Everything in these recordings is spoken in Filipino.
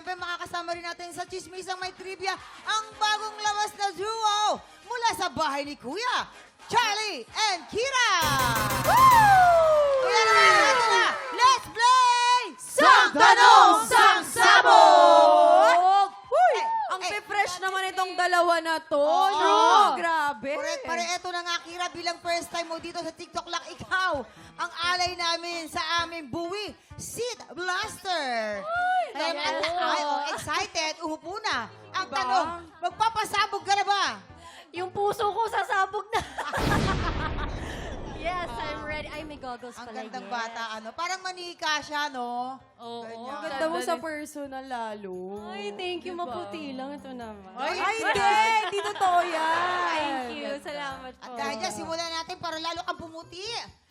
syempre makakasama rin natin sa Chismisang May Trivia ang bagong labas na duo mula sa bahay ni Kuya, Charlie and Kira! Kaya naman, ito na, let's play! Sang Tanong, Sang Sabog! Uy, Eh, ang eh, pe-fresh naman itong dalawa na to. Oo. No? Grabe. Correct. Pare, eto na nga, Kira, bilang first time mo dito sa TikTok lang, ikaw ang alay namin sa aming buwi, Seed Blaster. Ay, naku. ay, oh, excited, umupo na. Ang Diba? tanong, magpapasabog ka na ba? Yung puso ko sasabog na. yes, I'm ready. Ay, may goggles Ang pala. gandang yes. bata, ano? Parang manika siya, no? Oo. Ganyan. Ang ganda mo sa personal lalo. Ay, thank you. Maputi lang ito naman. Ay, Ay, hindi. Hindi totoo yan. Thank you. Salamat po. At dahil dyan, simulan natin para lalo kang pumuti.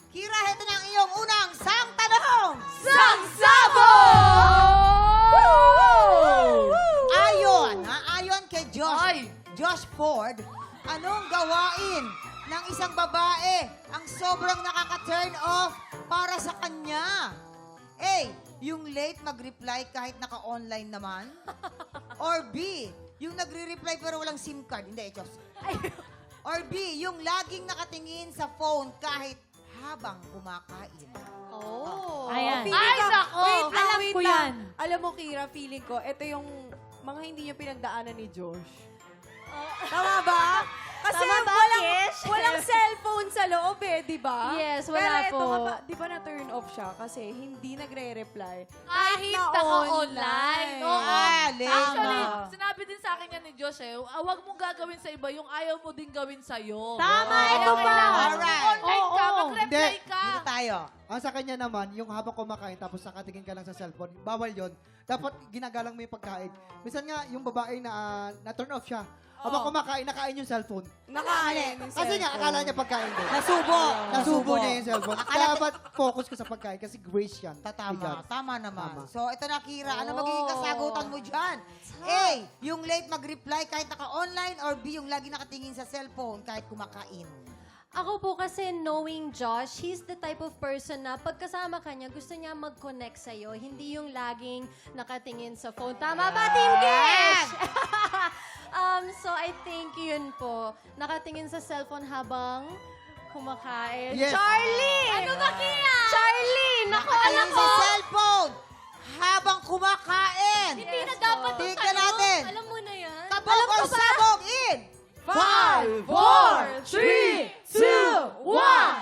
Kira, ito na ang iyong unang sang tanong! Sang Sabog! Ayon, ha? Ayon kay Josh, Ay! Josh Ford, anong gawain ng isang babae sobrang nakaka-turn off para sa kanya? A. Yung late mag-reply kahit naka-online naman? Or B. Yung nagre-reply pero walang SIM card? Hindi, Diyos. Or B. Yung laging nakatingin sa phone kahit habang kumakain? Oh. Ayan. Ay, nako! Wait lang, Alam wait ko lang. yan. Alam mo, Kira, feeling ko, ito yung mga hindi niya pinagdaanan ni Josh. Tama ba? Kasi Tama ba, walang, Kish? walang cellphone sa loob eh, di ba? Yes, Pero wala ito, po. kapa- di ba na-turn off siya kasi hindi nagre-reply. Kahit na naka-online. online. Oo. Ah, Actually, na. sinabi din sa akin yan ni Josh eh, ah, wag mong gagawin sa iba yung ayaw mo din gawin sa'yo. Tama, Kaya ito kailangan Alright. Online ka, Oo. mag-reply Hindi. ka. Dito tayo. Ang sa kanya naman, yung habang kumakain tapos nakatingin ka lang sa cellphone, bawal yon. Dapat ginagalang mo yung pagkain. Minsan nga, yung babae na ah, na-turn off siya, Oo. kumakain, nakain yung cellphone. Nakain yung Kasi nga, akala niya pagkain din. Nasubo. Nasubo niya yung cellphone. Dapat focus ka sa pagkain kasi grace yan. Tama, Bigat. tama naman. Tama. So, ito na, Kira. Ano Oh. magiging kasagutan mo dyan? A, yung late mag-reply kahit naka-online or B, yung lagi nakatingin sa cellphone kahit kumakain. Ako po kasi knowing Josh, he's the type of person na pagkasama ka niya, gusto niya mag-connect sa'yo. Hindi yung laging nakatingin sa phone. Tama ba, Team Kish? so, I think yun po. Nakatingin sa cellphone habang kumakain. Yes. Charlie! Ano ba kaya? Charlie! Naku, alam Nakatingin ko! sa cellphone habang kumakain. Hindi na dapat yung Tignan natin. Alam mo na yan? Tabog or sabog in? Five, four, three, two, one.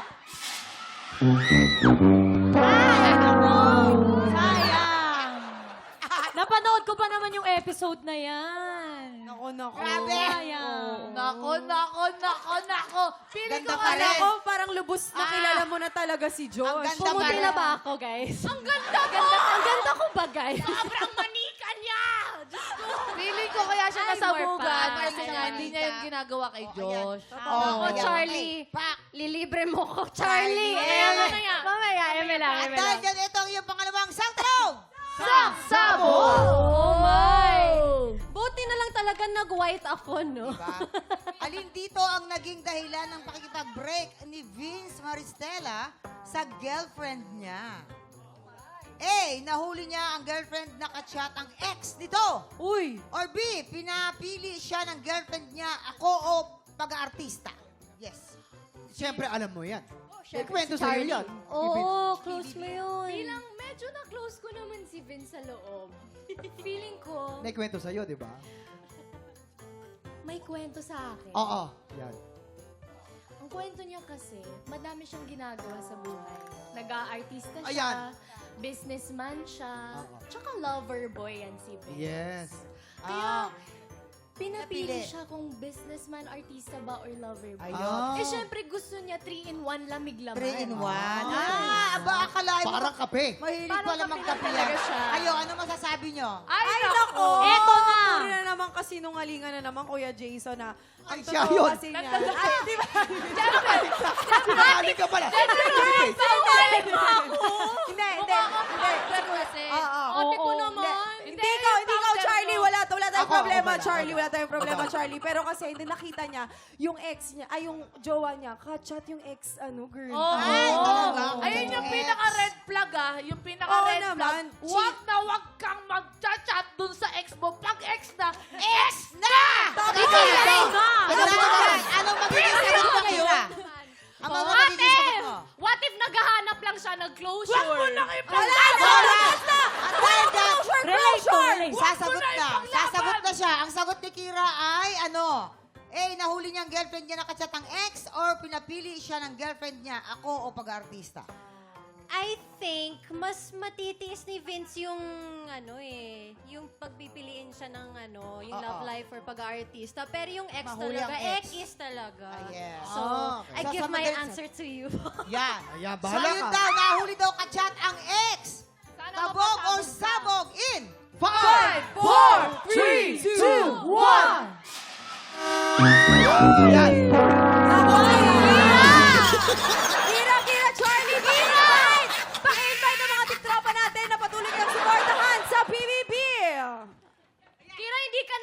Sayang! Napanood ko pa naman yung episode na yan. Nako, nako. Grabe. Sayang. Nako, nako, nako, nako. Feeling Ganda ko pa rin. Ako, parang lubos na Ah. kilala mo na talaga si Josh. Ang ganda pa Pumuti rin. na ba ako, guys? ang ganda ko! Ganda, ang ganda ko ba, guys? Sobrang manika niya! Diyos ko! Feeling ko kaya siya Ay, nasabugan more kasi nga hindi niya yung ginagawa kay Oh, Josh. Oh, Ako, ayan. Charlie. Pak. Lilibre mo ko, Charlie. Charlie. Eh, mamaya. Mamaya, eme lang, At eme dahil lang. dyan, ito ang iyong pangalawang sang tanong. Sang Oh talaga nag-white ako, no? Diba? Alin dito ang naging dahilan ng pakikipag-break ni Vince Maristella sa girlfriend niya? A. Nahuli niya ang girlfriend na kachat ang ex nito. Uy, Or B. Pinapili siya ng girlfriend niya ako o pag-artista. Yes. Siyempre, alam mo yan. syempre, Ikwento si sa'yo Charlie. yan. Oo, close mo yun. Bilang medyo na-close ko naman si Vince sa loob. Feeling ko, Naikwento sa'yo, di ba? May kwento sa akin. Oo. Yan. Ang kwento niya kasi, madami siyang ginagawa sa buhay. Nag-aartista siya, Ayan. businessman siya, Oo. tsaka lover boy yan si Vince. Yes. Ah, Pinapili Napili. siya kung businessman, artista ba, or lover boy. Ayun. Eh, syempre, gusto niya 3-in-1 lamig laman. 3 in 1. Ah. Ah, aba, akalain mo. Parang kape. Mahilig Parang pala kape magkape lang talaga yan. siya. Ayo, ano masasabi nyo? Ay, Ay, nako! Eto na! Puri na naman kasi nungalingan na naman, Kuya Jason, na ang Ay, siya totoo yun. kasi niya. Ay, di ba? Sinali ka problema, wala, Charlie. Wala tayong problema, Charlie. Pero kasi hindi nakita niya, yung ex niya, ay yung jowa niya, kachat yung ex, ano, girl. Oo. Ay, oh. talaga. Ayun yung pinaka-red flag, ah. Yung pinaka-red Oo naman. flag. Huwag na huwag kang mag-chat dun sa ex mo. Pag ex na, ex na! Tama! Ikaw na rin ka! Anong magiging sagot mo ngayon? Ang mga magiging sagot mo? What if naghahanap naghahanap lang siya ng closure. Huwag mo nang Wala! ipaglaban! Wala! Dahil na, relate to, Sasagot na Sasagot na siya. Ang sagot ni Kira ay ano? A. Nahuli niyang girlfriend niya nakachat ang ex or pinapili siya ng girlfriend niya, ako o pag-artista? I think, mas matitiis ni Vince yung, ano eh, yung pagpipiliin siya ng, ano, yung Oo. love life or pag-artista. Pero yung ex Mahuli talaga, ex. ex talaga. Ah, yes. So, Oh, I okay. give So, my sumagalit- answer to you. Yan. Ayan, So, bahala yun ka. daw, nahuli daw kachat ang ex. Sana Kabog o ka. sabog in Five! Four, three, two, one! Yan! Kira, Kira, Charlie, Kira! Paki-invite ang mga tiktropa natin na patuloy kayong supportahan sa PBB!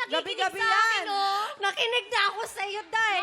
Nakikinig Gabi-gabi sa akin, yan. oh. Nakinig na ako sa'yo, Day.